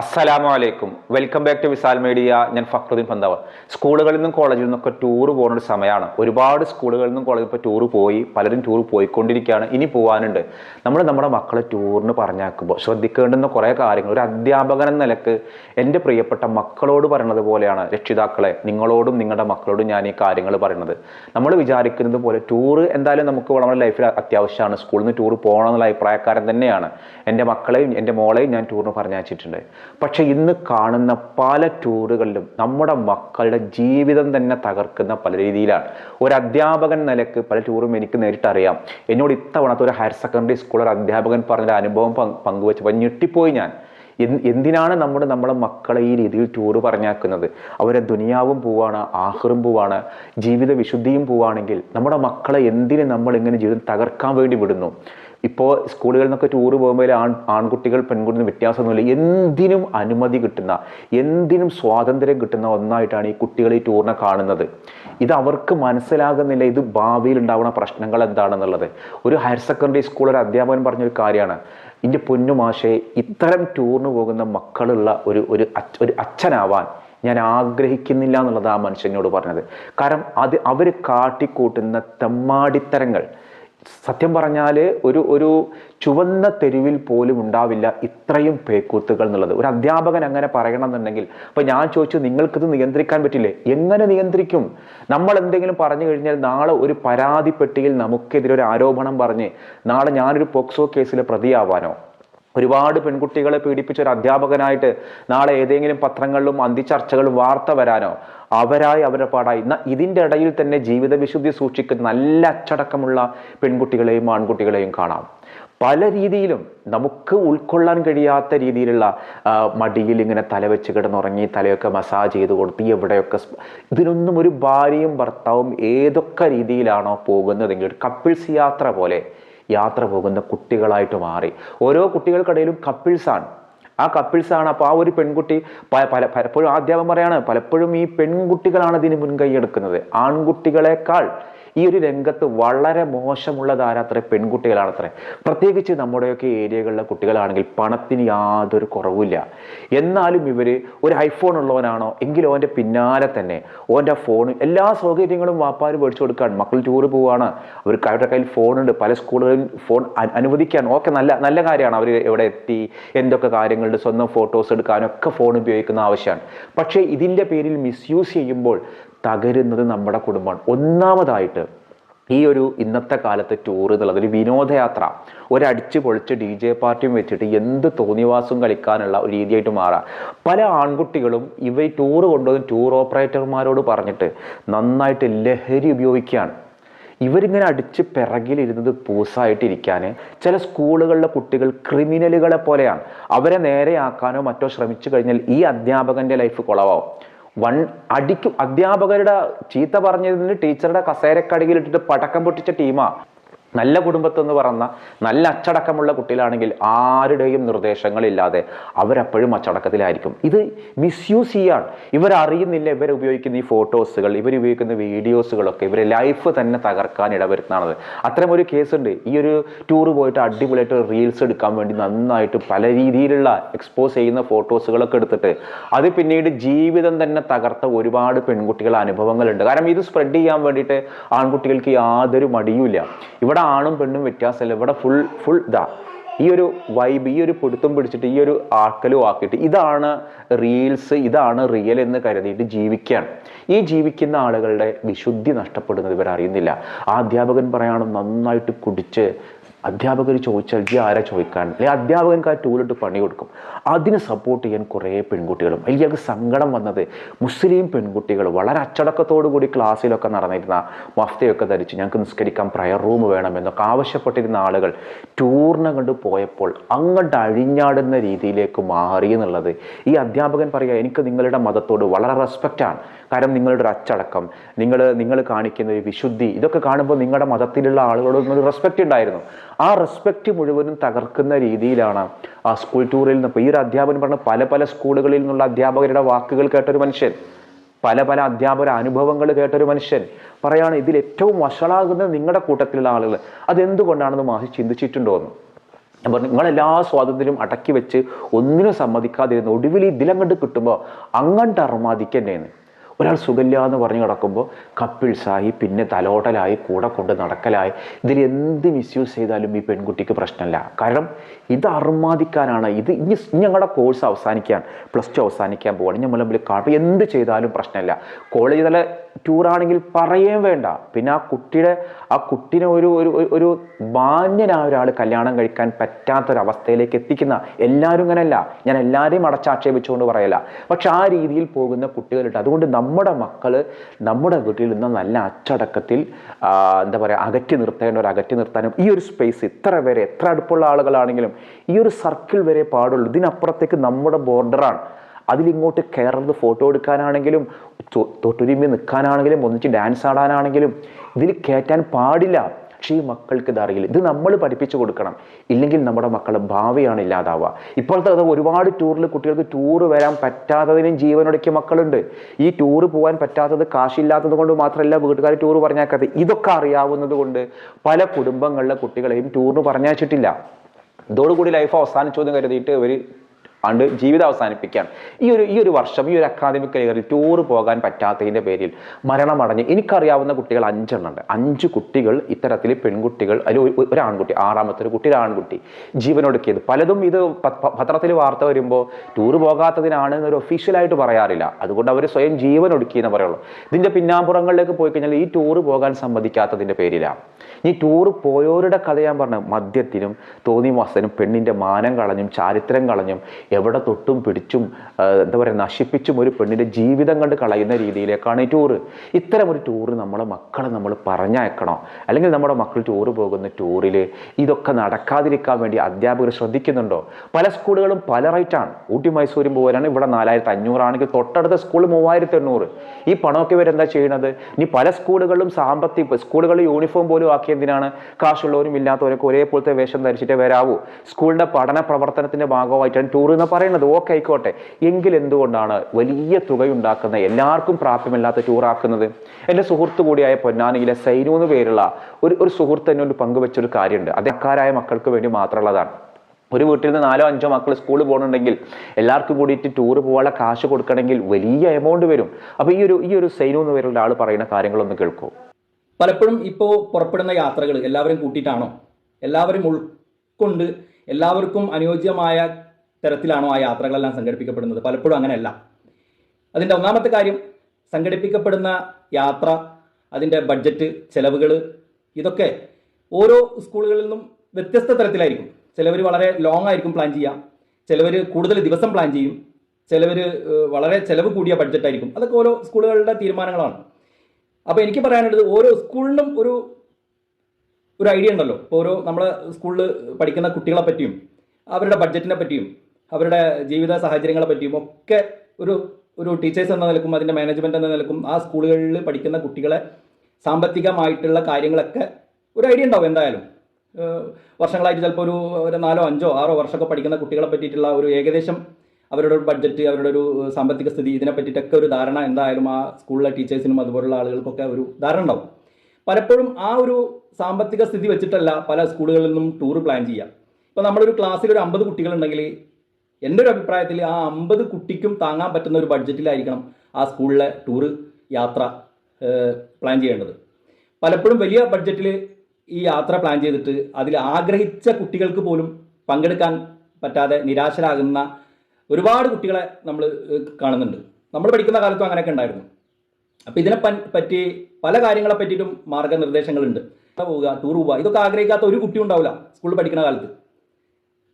അസ്സലാമു അലൈക്കും welcome back to Visal media ഞാൻ ഫക്രുദ്ദീൻ പന്താവ് സ്കൂളുകളിൽ നിന്നും കോളേജിൽ നിന്നൊക്കെ ടൂർ പോകുന്ന ഒരു സമയമാണ്. ഒരുപാട് സ്കൂളുകളിൽ നിന്നും കോളേജിൽ ഇപ്പോൾ ടൂർ പോയി. പലരും ടൂർ പോയിക്കൊണ്ടിരിക്കുകയാണ്. ഇനി പോകാനുണ്ട് നമ്മൾ നമ്മുടെ മക്കളെ ടൂറിന് പറഞ്ഞാക്കുമ്പോൾ ശ്രദ്ധിക്കേണ്ടുന്ന കുറേ കാര്യങ്ങൾ. ഒരു അധ്യാപകൻ എന്ന നിലയ്ക്ക് എന്റെ പ്രിയപ്പെട്ട മക്കളോട് പറയണത് പോലെയാണ് രക്ഷിതാക്കളെ നിങ്ങളോടും നിങ്ങളുടെ മക്കളോടും ഞാൻ ഈ കാര്യങ്ങൾ പറയുന്നത് നമ്മൾ വിചാരിക്കുന്നത് പോലെ ടൂർ എന്തായാലും നമുക്ക് നമ്മുടെ ലൈഫിൽ അത്യാവശ്യമാണ്. സ്കൂളിൽ നിന്ന് ടൂർ പോകണം എന്നുള്ള അഭിപ്രായക്കാരൻ തന്നെയാണ്. എന്റെ മക്കളെയും എന്റെ മോളെയും ഞാൻ ടൂറിന് പറഞ്ഞയച്ചിട്ടുണ്ട്. പക്ഷേ ഇന്ന് കാണുന്ന പല ടൂറുകളിലും നമ്മുടെ മക്കളുടെ ജീവിതം തന്നെ തകർക്കുന്ന പല രീതിയിലാണ്. ഒരു അധ്യാപകൻ നിലയ്ക്ക് പല ടൂറും എനിക്ക് നേരിട്ടറിയാം. എന്നോട് ഇത്തവണത്തെ ഒരു ഹയർ സെക്കൻഡറി സ്കൂൾ ഒരു അധ്യാപകൻ പറഞ്ഞ അനുഭവം പങ്കുവെച്ച് പങ്കുവെച്ചപ്പോൾ ഞെട്ടിപ്പോയി ഞാൻ. എന്തിനാണ് നമ്മൾ നമ്മളെ മക്കളെ ഈ രീതിയിൽ ടൂറ് പറഞ്ഞാക്കുന്നത് അവരെ ദുനിയാവും പോവാണ് ആഹ്റും പോവാണ് ജീവിത വിശുദ്ധിയും പോവാണെങ്കിൽ നമ്മുടെ മക്കളെ എന്തിന് നമ്മൾ ഇങ്ങനെ ജീവിതം തകർക്കാൻ വേണ്ടി വിടുന്നു? ഇപ്പോൾ സ്കൂളുകളിൽ നിന്നൊക്കെ ടൂറ് പോകുമ്പോൾ ആൺ ആൺകുട്ടികൾ പെൺകുട്ടികൾ വ്യത്യാസമൊന്നുമില്ല. എന്തിനും അനുമതി കിട്ടുന്ന എന്തിനും സ്വാതന്ത്ര്യം കിട്ടുന്ന ഒന്നായിട്ടാണ് ഈ കുട്ടികൾ ഈ ടൂറിനെ കാണുന്നത്. ഇത് അവർക്ക് മനസ്സിലാകുന്നില്ല ഇത് ഭാവിയിൽ ഉണ്ടാകുന്ന പ്രശ്നങ്ങൾ എന്താണെന്നുള്ളത്. ഒരു ഹയർ സെക്കൻഡറി സ്കൂൾ ഒരു അധ്യാപകൻ പറഞ്ഞൊരു കാര്യമാണ്. എന്റെ പൊന്നുമാഷെ ഇത്തരം ടൂറിന് പോകുന്ന മക്കളുള്ള ഒരു ഒരു ഒരു അച്ഛനാവാൻ ഞാൻ ആഗ്രഹിക്കുന്നില്ല എന്നുള്ളത് ആ മനുഷ്യനോട് പറഞ്ഞത്. കാരണം അത് അവർ കാട്ടിക്കൂട്ടുന്ന തെമ്മാടിത്തരങ്ങൾ സത്യം പറഞ്ഞാൽ ഒരു ഒരു ചുവന്ന തെരുവിൽ പോലും ഉണ്ടാവില്ല ഇത്രയും പേക്കൂത്തുകൾ എന്നുള്ളത്. ഒരു അധ്യാപകൻ അങ്ങനെ പറയണം എന്നുണ്ടെങ്കിൽ അപ്പൊ ഞാൻ ചോദിച്ചു നിങ്ങൾക്കിത് നിയന്ത്രിക്കാൻ പറ്റില്ലേ? എങ്ങനെ നിയന്ത്രിക്കും? നമ്മൾ എന്തെങ്കിലും പറഞ്ഞു കഴിഞ്ഞാൽ നാളെ ഒരു പരാതിപ്പെട്ടിയിൽ നമുക്കെതിരെ ഒരു ആരോപണം പറഞ്ഞ് നാളെ ഞാനൊരു പോക്സോ കേസിലെ പ്രതിയാവാനോ? ഒരുപാട് പെൺകുട്ടികളെ പീഡിപ്പിച്ച ഒരു അധ്യാപകനായിട്ട് നാളെ ഏതെങ്കിലും പത്രങ്ങളിലും അന്തിച്ചർച്ചകളും വാർത്ത വരാനോ? അവരായി അവരുടെ പാടായി. എന്നാൽ ഇതിന്റെ ഇടയിൽ തന്നെ ജീവിത വിശുദ്ധി സൂക്ഷിക്കുന്ന നല്ല അച്ചടക്കമുള്ള പെൺകുട്ടികളെയും ആൺകുട്ടികളെയും കാണാം. പല രീതിയിലും നമുക്ക് ഉൾക്കൊള്ളാൻ കഴിയാത്ത രീതിയിലുള്ള മടിയിൽ ഇങ്ങനെ തലവെച്ച് കിടന്നുറങ്ങി തലയൊക്കെ മസാജ് ചെയ്ത് കൊടുത്ത് എവിടെയൊക്കെ ഇതിനൊന്നും ഒരു ഭാര്യയും ഭർത്താവും ഏതൊക്കെ രീതിയിലാണോ പോകുന്നതെങ്കിൽ ഒരു കപ്പിൾസ് യാത്ര പോലെ യാത്ര പോകുന്ന കുട്ടികളായിട്ട് മാറി. ഓരോ കുട്ടികൾക്കിടയിലും കപ്പിൾസാണ് ആ കപ്പിൾസാണ്. അപ്പോൾ ആ ഒരു പെൺകുട്ടി പല പലപ്പോഴും ആ അധ്യാപകൻ പറയാണ് പലപ്പോഴും ഈ പെൺകുട്ടികളാണ് ഇതിന് മുൻകൈ എടുക്കുന്നത്. ആൺകുട്ടികളെക്കാൾ ഈ ഒരു രംഗത്ത് വളരെ മോശമുള്ളതാരത്ര? പെൺകുട്ടികളാണത്രേ. പ്രത്യേകിച്ച് നമ്മുടെയൊക്കെ ഏരിയകളിലെ കുട്ടികളാണെങ്കിൽ പണത്തിന് യാതൊരു കുറവില്ല എന്നാലും ഇവർ ഒരു ഐഫോൺ ഉള്ളവനാണോ? എങ്കിലും അവന്റെ പിന്നാലെ തന്നെ ഓന്റെ ഫോൺ എല്ലാ സൗകര്യങ്ങളും വാപ്പാർ മേടിച്ചു കൊടുക്കുകയാണ് മക്കൾ ടൂർ പോവുകയാണ് അവർക്ക് അവരുടെ കയ്യിൽ ഫോണുണ്ട് പല സ്കൂളുകളിൽ ഫോൺ അനുവദിക്കാൻ. ഓക്കെ നല്ല നല്ല കാര്യമാണ്. അവർ എവിടെ എത്തി എന്തൊക്കെ കാര്യങ്ങളുണ്ട് സ്വന്തം ഫോട്ടോസ് എടുക്കാനൊക്കെ ഫോൺ ഉപയോഗിക്കുന്ന ആവശ്യമാണ്. പക്ഷേ ഇതിന്റെ പേരിൽ മിസ്യൂസ് ചെയ്യുമ്പോൾ തകരുന്നത് നമ്മുടെ കുടുംബമാണ്. ഒന്നാമതായിട്ട് ഈ ഒരു ഇന്നത്തെ കാലത്ത് ടൂർ എന്നുള്ളത് ഒരു വിനോദയാത്ര. ഒരടിച്ച് പൊളിച്ച് ഡി ജെ പാർട്ടിയും വെച്ചിട്ട് എന്ത് തോന്നിവാസം കളിക്കാനുള്ള ഒരു രീതിയായിട്ട് മാറാം. പല ആൺകുട്ടികളും ഇവ ടൂർ കൊണ്ടുവന്ന് ടൂർ ഓപ്പറേറ്റർമാരോട് പറഞ്ഞിട്ട് നന്നായിട്ട് ലഹരി ഉപയോഗിക്കുകയാണ്. ഇവരിങ്ങനെ അടിച്ച് പിറകിലിരുന്നത് പൂസായിട്ടിരിക്കാൻ ചില സ്കൂളുകളിലെ കുട്ടികൾ ക്രിമിനലുകളെ പോലെയാണ്. അവരെ നേരെയാക്കാനോ മറ്റോ ശ്രമിച്ചു കഴിഞ്ഞാൽ ഈ അധ്യാപകന്റെ ലൈഫ് കുളവാവും. വൺ അടിക്കും അധ്യാപകരുടെ ചീത്ത പറഞ്ഞതിന് ടീച്ചറുടെ കസേരക്കടിയിലിട്ടിട്ട് പടക്കം പൊട്ടിച്ച ടീമാ നല്ല കുടുംബത്തെന്ന് പറഞ്ഞ നല്ല അച്ചടക്കമുള്ള കുട്ടികളാണെങ്കിൽ ആരുടെയും നിർദ്ദേശങ്ങളില്ലാതെ അവരെപ്പോഴും അച്ചടക്കത്തിലായിരിക്കും. ഇത് മിസ്യൂസ് ചെയ്യാണ് ഇവരറിയുന്നില്ല ഇവർ ഉപയോഗിക്കുന്ന ഈ ഫോട്ടോസുകൾ ഇവർ ഉപയോഗിക്കുന്ന വീഡിയോസുകളൊക്കെ ഇവരെ ലൈഫ് തന്നെ തകർക്കാൻ ഇടവരുത്താണത് അത്തരം ഒരു കേസുണ്ട് ഈ ഒരു ടൂർ പോയിട്ട് അടിപൊളിയായിട്ട് റീൽസ് എടുക്കാൻ വേണ്ടി നന്നായിട്ട് പല രീതിയിലുള്ള എക്സ്പോസ് ചെയ്യുന്ന ഫോട്ടോസുകളൊക്കെ എടുത്തിട്ട് അത് പിന്നീട് ജീവിതം തന്നെ തകർത്ത ഒരുപാട് പെൺകുട്ടികളുടെ അനുഭവങ്ങളുണ്ട്. കാരണം ഇത് സ്പ്രെഡ് ചെയ്യാൻ വേണ്ടിയിട്ട് ആൺകുട്ടികൾക്ക് യാതൊരു മടിയുമില്ല. ഇവിടെ ആണും പെണ്ണും വ്യത്യാസമില്ല. ഇവിടെ ഫുൾ ഫുൾ ഇതാ. ഈ ഒരു വൈബ് ഈ ഒരു പിടുത്തം പിടിച്ചിട്ട് ഈ ഒരു ആക്കലും ആക്കിയിട്ട് ഇതാണ് റീൽസ് ഇതാണ് റിയൽ എന്ന് കരുതിയിട്ട് ജീവിക്കുകയാണ്. ഈ ജീവിക്കുന്ന ആളുകളുടെ വിശുദ്ധി നഷ്ടപ്പെടുന്നത് ഇവർ അറിയുന്നില്ല അധ്യാപകൻ പറയാണ് നന്നായിട്ട് കുടിച്ച് അധ്യാപകർ ചോദിച്ചാൽ ജി ആരാ ചോദിക്കാൻ? അല്ലെങ്കിൽ അധ്യാപകൻക്ക് ആ ടൂലിട്ട് പണി കൊടുക്കും. അതിന് സപ്പോർട്ട് ചെയ്യാൻ കുറേ പെൺകുട്ടികളും അല്ലെങ്കിൽ സങ്കടം വന്നത് മുസ്ലിം പെൺകുട്ടികൾ വളരെ അച്ചടക്കത്തോടു കൂടി ക്ലാസ്സിലൊക്കെ നടന്നിരുന്ന മഫ്തയൊക്കെ ധരിച്ച് ഞങ്ങൾക്ക് നിസ്കരിക്കാൻ പ്രയർ റൂം വേണമെന്നൊക്കെ ആവശ്യപ്പെട്ടിരുന്ന ആളുകൾ ടൂറിനെ കണ്ട് പോയപ്പോൾ അങ്ങോട്ട് അഴിഞ്ഞാടുന്ന രീതിയിലേക്ക് മാറി എന്നുള്ളത് ഈ അധ്യാപകൻ പറയുക എനിക്ക് നിങ്ങളുടെ മതത്തോട് വളരെ റെസ്പെക്റ്റാണ് കാരണം നിങ്ങളുടെ ഒരു അച്ചടക്കം നിങ്ങൾ നിങ്ങൾ കാണിക്കുന്ന ഒരു വിശുദ്ധി ഇതൊക്കെ കാണുമ്പോൾ നിങ്ങളുടെ മതത്തിലുള്ള ആളുകളോട് റെസ്പെക്റ്റ് ഉണ്ടായിരുന്നു. ആ റെസ്പെക്റ്റ് മുഴുവനും തകർക്കുന്ന രീതിയിലാണ്. ആ സ്കൂൾ ടൂറിൽ നിന്ന് ഈ ഒരു അധ്യാപകൻ പറഞ്ഞ പല പല സ്കൂളുകളിൽ നിന്നുള്ള അധ്യാപകരുടെ വാക്കുകൾ കേട്ടൊരു മനുഷ്യൻ. പല പല അധ്യാപക അനുഭവങ്ങൾ കേട്ടൊരു മനുഷ്യൻ. പറയാണ് ഇതിൽ ഏറ്റവും വഷളാകുന്നത് നിങ്ങളുടെ കൂട്ടത്തിലുള്ള ആളുകൾ അതെന്തുകൊണ്ടാണെന്ന് മാഹി ചിന്തിച്ചിട്ടുണ്ടോ എന്ന് ഞാൻ പറഞ്ഞു നിങ്ങളെല്ലാ സ്വാതന്ത്ര്യം അടക്കി വെച്ച് ഒന്നിനും സമ്മതിക്കാതിരുന്നു ഒടുവിൽ ഇതിലങ്ങോട്ട് കിട്ടുമ്പോൾ അങ്ങോട്ട് അർമാദിക്കന്നേന്ന് ഒരാൾ സുഖമില്ല എന്ന് പറഞ്ഞ് കിടക്കുമ്പോൾ കപ്പിൾസായി പിന്നെ തലോട്ടലായി കൂടെ കൊണ്ട് നടക്കലായി ഇതിൽ എന്ത് മിസ്യൂസ് ചെയ്താലും ഈ പെൺകുട്ടിക്ക് പ്രശ്നമില്ല. കാരണം ഇത് അർമാദിക്കാനാണ്. ഇത് ഇനി ഞങ്ങളുടെ കോഴ്സ് അവസാനിക്കാൻ പ്ലസ് ടു അവസാനിക്കാൻ പോകണം നമ്മൾ മുമ്പിൽ എന്ത് ചെയ്താലും പ്രശ്നമില്ല. കോളേജ് തല ടൂറാണെങ്കിൽ പറയുകയും വേണ്ട. പിന്നെ ആ കുട്ടിയുടെ ആ കുട്ടിനെ ഒരു ഒരു ഒരു- മാന്യനായ ഒരാൾ കല്യാണം കഴിക്കാൻ പറ്റാത്തൊരവസ്ഥയിലേക്ക് എത്തിക്കുന്ന എല്ലാവരും ഇങ്ങനെയല്ല. ഞാൻ എല്ലാവരെയും അടച്ചാക്ഷേപിച്ചുകൊണ്ട് പറയല പക്ഷെ ആ രീതിയിൽ പോകുന്ന കുട്ടികളുണ്ട്. അതുകൊണ്ട് നമ്മുടെ മക്കൾ നമ്മുടെ വീട്ടിൽ നിന്ന് നല്ല അച്ചടക്കത്തിൽ എന്താ പറയുക അകറ്റി നിർത്തേണ്ട ഒരു അകറ്റി നിർത്താനും ഈ ഒരു സ്പേസ് ഇത്ര വരെ എത്ര അടുപ്പുള്ള ആളുകളാണെങ്കിലും ഈ ഒരു സർക്കിൾ വരെ പാടുള്ളൂ. ഇതിനപ്പുറത്തേക്ക് നമ്മുടെ ബോർഡറാണ് അതിലിങ്ങോട്ട് കയറുന്നത് ഫോട്ടോ എടുക്കാനാണെങ്കിലും തൊട്ടുരുമ്പി നിൽക്കാനാണെങ്കിലും ഒന്നിച്ച് ഡാൻസ് ആടാനാണെങ്കിലും ഇതിൽ കയറ്റാൻ പാടില്ല. പക്ഷേ ഈ മക്കൾക്ക് ഇത് അറിയില്ല. ഇത് നമ്മൾ പഠിപ്പിച്ചു കൊടുക്കണം. ഇല്ലെങ്കിൽ നമ്മുടെ മക്കളുടെ ഭാവിയാണ് ഇല്ലാതാവുക. ഇപ്പോഴത്തെ അത് ഒരുപാട് ടൂറിൽ കുട്ടികൾക്ക് ടൂറ് വരാൻ പറ്റാത്തതിനും ജീവനൊടുക്കിയ മക്കളുണ്ട്. ഈ ടൂറ് പോകാൻ പറ്റാത്തത് കാശില്ലാത്തത് കൊണ്ട് മാത്രമല്ല വീട്ടുകാർ ടൂർ പറഞ്ഞേക്കാത്തത് ഇതൊക്കെ അറിയാവുന്നത് കൊണ്ട് പല കുടുംബങ്ങളിലെ കുട്ടികളെയും ടൂറിന് പറഞ്ഞയച്ചിട്ടില്ല. ഇതോടുകൂടി ലൈഫ് അവസാനിച്ചു എന്ന് കരുതിയിട്ട് ഇവർ ആണ്ട് ജീവിതം അവസാനിപ്പിക്കാം ഈ ഒരു ഈ ഒരു വർഷം ഈ ഒരു അക്കാദമിക് ഇയറിൽ ടൂർ പോകാൻ പറ്റാത്തതിന്റെ പേരിൽ മരണമടഞ്ഞ് എനിക്കറിയാവുന്ന കുട്ടികൾ അഞ്ചെണ്ണം ഉണ്ട്. അഞ്ച് കുട്ടികൾ ഇത്തരത്തിൽ പെൺകുട്ടികൾ അതിൽ ഒരു- ആൺകുട്ടി ആറാമത്തെ ഒരു കുട്ടി ഒരു ആൺകുട്ടി ജീവനൊടുക്കിയത്. പലതും ഇത് പത്രത്തിൽ വാർത്ത വരുമ്പോൾ ടൂർ പോകാത്തതിനാണ് എന്നൊരു ഒഫീഷ്യലായിട്ട് പറയാറില്ല. അതുകൊണ്ട് അവർ സ്വയം ജീവൻ ഒടുക്കി എന്ന് പറയുള്ളൂ. ഇതിന്റെ പിന്നാമ്പുറങ്ങളിലേക്ക് പോയി കഴിഞ്ഞാൽ ഈ ടൂർ പോകാൻ സമ്മതിക്കാത്തതിന്റെ പേരിലാണ് ഈ ടൂർ പോയവരുടെ കഥ ഞാൻ പറഞ്ഞു മദ്യത്തിനും തോന്നിവാസനും പെണ്ണിന്റെ മാനം കളഞ്ഞും ചാരിത്രം കളഞ്ഞും എവിടെ തൊട്ടും പിടിച്ചും എന്താ പറയുക നശിപ്പിച്ചും ഒരു പെണ്ണിന്റെ ജീവിതം കണ്ട് കളയുന്ന രീതിയിലേക്കാണ് ഈ ടൂറ്. ഇത്തരം ഒരു ടൂറ് നമ്മളെ മക്കളെ നമ്മൾ പറഞ്ഞയക്കണോ. അല്ലെങ്കിൽ നമ്മുടെ മക്കൾ ടൂറ് പോകുന്ന ടൂറിൽ ഇതൊക്കെ നടക്കാതിരിക്കാൻ വേണ്ടി അധ്യാപകർ ശ്രദ്ധിക്കുന്നുണ്ടോ? പല സ്കൂളുകളും പല റേറ്റാണ് ഊട്ടി മൈസൂരും പോകാനാണ് ഇവിടെ നാലായിരത്തി അഞ്ഞൂറാണെങ്കിൽ തൊട്ടടുത്ത സ്കൂൾ മൂവായിരത്തി എണ്ണൂറ് ഈ പണമൊക്കെ ഇവരെന്താ ചെയ്യണത്? ഇനി പല സ്കൂളുകളിലും സാമ്പത്തിക സ്കൂളുകളിൽ യൂണിഫോം പോലും എന്തിനാണ് കാശുള്ളവരും ഇല്ലാത്തവരൊക്കെ ഒരേപോലത്തെ വേഷം ധരിച്ചിട്ടേ വരാവൂ. സ്കൂളിന്റെ പഠന പ്രവർത്തനത്തിന്റെ ഭാഗമായിട്ടാണ് ടൂർ എന്ന് പറയുന്നത് ഓക്കെ ആയിക്കോട്ടെ എങ്കിൽ എന്തുകൊണ്ടാണ് വലിയ തുകയുണ്ടാക്കുന്ന എല്ലാവർക്കും പ്രാപ്യമല്ലാത്ത ടൂറാക്കുന്നത്? എന്റെ സുഹൃത്ത് കൂടിയായ പൊന്നാനിയിലെ സൈനു എന്ന് പേരുള്ള ഒരു ഒരു സുഹൃത്ത് എന്നോട് പങ്കുവെച്ചൊരു കാര്യമുണ്ട്. അത് അക്കാരായ മക്കൾക്ക് വേണ്ടി മാത്രമുള്ളതാണ്. ഒരു വീട്ടിൽ നിന്ന് നാലോ അഞ്ചോ മക്കൾ സ്കൂളിൽ പോകണമെങ്കിൽ എല്ലാവർക്കും കൂടിയിട്ട് ടൂർ പോകാനുള്ള കാശ് കൊടുക്കണമെങ്കിൽ വലിയ എമൗണ്ട് വരും. അപ്പോൾ ഈ ഒരു ഈ ഒരു സൈനു എന്ന് പേരുള്ള ആൾ പറയുന്ന കാര്യങ്ങളൊന്ന് കേൾക്കൂ. പലപ്പോഴും ഇപ്പോൾ പുറപ്പെടുന്ന യാത്രകൾ എല്ലാവരും കൂട്ടിയിട്ടാണോ? എല്ലാവരും ഉൾക്കൊണ്ട് എല്ലാവർക്കും അനുയോജ്യമായ തരത്തിലാണോ ആ യാത്രകളെല്ലാം സംഘടിപ്പിക്കപ്പെടുന്നത്? പലപ്പോഴും അങ്ങനെയല്ല. അതിന്റെ ഒന്നാമത്തെ കാര്യം സംഘടിപ്പിക്കപ്പെടുന്ന യാത്ര അതിന്റെ ബഡ്ജറ്റ് ചിലവുകൾ ഇതൊക്കെ ഓരോ സ്കൂളുകളിൽ നിന്നും വ്യത്യസ്ത തരത്തിലായിരിക്കും. ചിലവർ വളരെ ലോങ് ആയിരിക്കും പ്ലാൻ ചെയ്യുക ചിലവർ കൂടുതൽ ദിവസം പ്ലാൻ ചെയ്യും. ചിലവർ വളരെ ചിലവ് കൂടിയ ബഡ്ജറ്റായിരിക്കും അതൊക്കെ ഓരോ സ്കൂളുകളുടെ തീരുമാനങ്ങളാണ്. അപ്പോൾ എനിക്ക് പറയാനുള്ളത് ഓരോ സ്കൂളിനും ഒരു ഒരു ഐഡിയ ഉണ്ടല്ലോ. ഇപ്പോൾ ഓരോ നമ്മളെ സ്കൂളിൽ പഠിക്കുന്ന കുട്ടികളെ പറ്റിയും അവരുടെ ബഡ്ജറ്റിനെ പറ്റിയും. അവരുടെ ജീവിത സാഹചര്യങ്ങളെ പറ്റിയും ഒക്കെ ഒരു ഒരു ടീച്ചേഴ്സ് എന്ന നിലക്കും അതിന്റെ മാനേജ്മെന്റ് എന്ന നിലക്കും ആ സ്കൂളുകളിൽ പഠിക്കുന്ന കുട്ടികളെ സാമ്പത്തികമായിട്ടുള്ള കാര്യങ്ങളൊക്കെ ഒരു ഐഡിയ ഉണ്ടാവും എന്തായാലും. വർഷങ്ങളായിട്ട് ചിലപ്പോൾ ഒരു ഒരു നാലോ അഞ്ചോ ആറോ വർഷമൊക്കെ പഠിക്കുന്ന കുട്ടികളെ പറ്റിയിട്ടുള്ള ഒരു ഏകദേശം അവരുടെ ഒരു ബഡ്ജറ്റ് അവരുടെ ഒരു സാമ്പത്തിക സ്ഥിതി ഇതിനെ പറ്റിയിട്ടൊക്കെ ഒരു ധാരണ എന്തായാലും ആ സ്കൂളിലെ ടീച്ചേഴ്സിനും അതുപോലുള്ള ആളുകൾക്കൊക്കെ ഒരു ധാരണ ഉണ്ടാവും. പലപ്പോഴും ആ ഒരു സാമ്പത്തിക സ്ഥിതി വെച്ചിട്ടല്ല പല സ്കൂളുകളിൽ നിന്നും ടൂർ പ്ലാൻ ചെയ്യുക ഇപ്പോൾ നമ്മളൊരു ക്ലാസ്സിൽ ഒരു അമ്പത് കുട്ടികളുണ്ടെങ്കിൽ എന്റെ ഒരു അഭിപ്രായത്തിൽ ആ അമ്പത് കുട്ടിക്കും താങ്ങാൻ പറ്റുന്ന ഒരു ബഡ്ജറ്റിലായിരിക്കണം ആ സ്കൂളിലെ ടൂറ് യാത്ര പ്ലാൻ ചെയ്യേണ്ടത്. പലപ്പോഴും വലിയ ബഡ്ജറ്റിൽ ഈ യാത്ര പ്ലാൻ ചെയ്തിട്ട് അതിൽ ആഗ്രഹിച്ച കുട്ടികൾക്ക് പോലും പങ്കെടുക്കാൻ പറ്റാതെ നിരാശരാകുന്ന ഒരുപാട് കുട്ടികളെ നമ്മൾ കാണുന്നുണ്ട്. നമ്മൾ പഠിക്കുന്ന കാലത്തും അങ്ങനെയൊക്കെ ഉണ്ടായിരുന്നു. അപ്പോൾ ഇതിനെ പറ്റി പല കാര്യങ്ങളെ പറ്റിയിട്ടും മാർഗനിർദ്ദേശങ്ങളുണ്ട്. പോവുക ടൂർ പോവുക ഇതൊക്കെ ആഗ്രഹിക്കാത്ത ഒരു കുട്ടി ഉണ്ടാവില്ല സ്കൂളിൽ പഠിക്കുന്ന കാലത്ത്.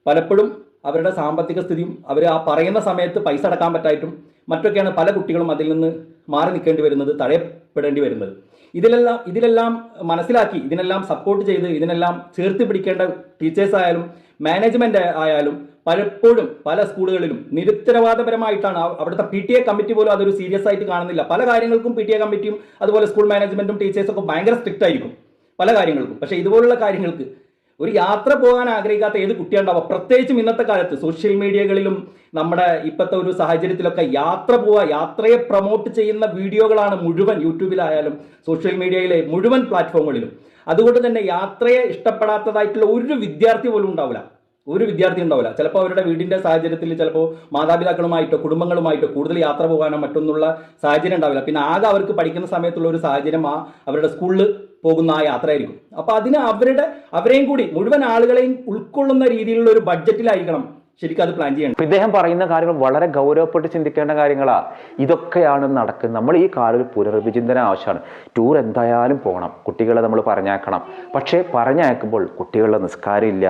പലപ്പോഴും അവരുടെ സാമ്പത്തിക സ്ഥിതിയും അവർ ആ പറയുന്ന സമയത്ത് പൈസ അടക്കാൻ പറ്റായിട്ടും മറ്റൊക്കെയാണ് പല കുട്ടികളും അതിൽ നിന്ന് മാറി നിൽക്കേണ്ടി വരുന്നത് തടയപ്പെടേണ്ടി വരുന്നത്. ഇതിലെല്ലാം ഇതിലെല്ലാം മനസ്സിലാക്കി ഇതിനെല്ലാം സപ്പോർട്ട് ചെയ്ത് ഇതിനെല്ലാം ചേർത്ത് പിടിക്കേണ്ട ടീച്ചേഴ്സ് ആയാലും മാനേജ്മെന്റ് ആയാലും പലപ്പോഴും പല സ്കൂളുകളിലും നിരുത്തരവാദപരമായിട്ടാണ് അവ- അവിടുത്തെ പി ടി എ കമ്മിറ്റി പോലും അതൊരു സീരിയസ് ആയിട്ട് കാണുന്നില്ല. പല കാര്യങ്ങൾക്കും പി ടി എ കമ്മിറ്റിയും അതുപോലെ സ്കൂൾ മാനേജ്മെന്റും ടീച്ചേഴ്സും ഒക്കെ ഭയങ്കര സ്ട്രിക്റ്റ് ആയിരിക്കും. പല കാര്യങ്ങൾക്കും. പക്ഷേ ഇതുപോലുള്ള കാര്യങ്ങൾക്ക് ഒരു യാത്ര പോകാൻ ആഗ്രഹിക്കാത്ത ഏത് കുട്ടിയുണ്ടാവുക പ്രത്യേകിച്ചും ഇന്നത്തെ കാലത്ത് സോഷ്യൽ മീഡിയകളിലും നമ്മുടെ ഇപ്പോഴത്തെ ഒരു സാഹചര്യത്തിലൊക്കെ യാത്ര പോവുക യാത്രയെ പ്രൊമോട്ട് ചെയ്യുന്ന വീഡിയോകളാണ് മുഴുവൻ യൂട്യൂബിലായാലും സോഷ്യൽ മീഡിയയിലെ മുഴുവൻ പ്ലാറ്റ്ഫോമുകളിലും അതുകൊണ്ട് തന്നെ യാത്രയെ ഇഷ്ടപ്പെടാത്തതായിട്ടുള്ള ഒരു വിദ്യാർത്ഥി പോലും ഉണ്ടാവില്ല. ഒരു വിദ്യാർത്ഥി ഉണ്ടാവില്ല. ചിലപ്പോൾ അവരുടെ വീടിന്റെ സാഹചര്യത്തിൽ ചിലപ്പോൾ മാതാപിതാക്കളുമായിട്ടോ കുടുംബങ്ങളുമായിട്ടോ കൂടുതൽ യാത്ര പോകാനോ മറ്റൊന്നുള്ള സാഹചര്യം ഉണ്ടാവില്ല. പിന്നെ ആകെ അവർക്ക് പഠിക്കുന്ന സമയത്തുള്ള ഒരു സാഹചര്യം ആ അവരുടെ സ്കൂളിൽ പോകുന്ന ആ യാത്രയായിരിക്കും. അപ്പൊ അതിന് അവരുടെ അവരെയും കൂടി മുഴുവൻ ആളുകളെയും ഉൾക്കൊള്ളുന്ന രീതിയിലുള്ള ഒരു ബഡ്ജറ്റിലായിരിക്കണം ശരിക്കും അത് പ്ലാൻ ചെയ്യണം ഇദ്ദേഹം പറയുന്ന കാര്യങ്ങൾ വളരെ ഗൗരവപ്പെട്ട് ചിന്തിക്കേണ്ട കാര്യങ്ങളാണ് ഇതൊക്കെയാണ് നടക്കുന്നത് നമ്മൾ ഈ കാലിൽ പുനർവിചിന്തന ആവശ്യമാണ്. ടൂർ എന്തായാലും പോകണം. കുട്ടികളെ നമ്മൾ പറഞ്ഞേക്കണം പക്ഷേ പറഞ്ഞയക്കുമ്പോൾ കുട്ടികളുടെ നിസ്കാരമില്ല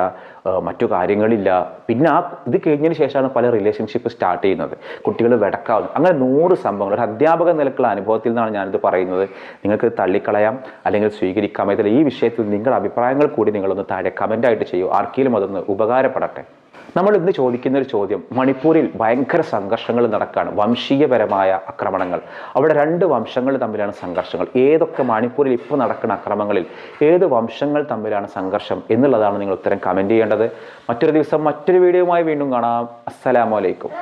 മറ്റു കാര്യങ്ങളില്ല. പിന്നെ ആ ഇത് കഴിഞ്ഞതിന് ശേഷമാണ് പല റിലേഷൻഷിപ്പ് സ്റ്റാർട്ട് ചെയ്യുന്നത്. കുട്ടികൾ വെടക്കാവുന്നത് അങ്ങനെ നൂറ് സംഭവങ്ങൾ. ഒരു അധ്യാപക നിലക്കുള്ള അനുഭവത്തിൽ നിന്നാണ് ഞാനിത് പറയുന്നത്. നിങ്ങൾക്ക് തള്ളിക്കളയാം. അല്ലെങ്കിൽ സ്വീകരിക്കാം. ഇതിൽ ഈ വിഷയത്തിൽ നിങ്ങളുടെ അഭിപ്രായങ്ങൾ കൂടി നിങ്ങളൊന്ന് താഴെ കമന്റായിട്ട് ചെയ്യൂ. ആർക്കെങ്കിലും അതൊന്ന് ഉപകാരപ്പെടട്ടെ. നമ്മൾ ഇന്ന് ചോദിക്കുന്ന ഒരു ചോദ്യം മണിപ്പൂരിൽ ഭയങ്കര സംഘർഷങ്ങൾ നടക്കുകയാണ് വംശീയപരമായ ആക്രമണങ്ങൾ. അവിടെ രണ്ട് വംശങ്ങൾ തമ്മിലാണ് സംഘർഷങ്ങൾ. ഏതൊക്കെ മണിപ്പൂരിൽ ഇപ്പോൾ നടക്കുന്ന അക്രമങ്ങളിൽ ഏത് വംശങ്ങൾ തമ്മിലാണ് സംഘർഷം എന്നുള്ളതാണ് നിങ്ങൾ ഉത്തരം കമന്റ് ചെയ്യേണ്ടത്. മറ്റൊരു ദിവസം മറ്റൊരു വീഡിയോയുമായി വീണ്ടും കാണാം. അസ്സലാമലൈക്കും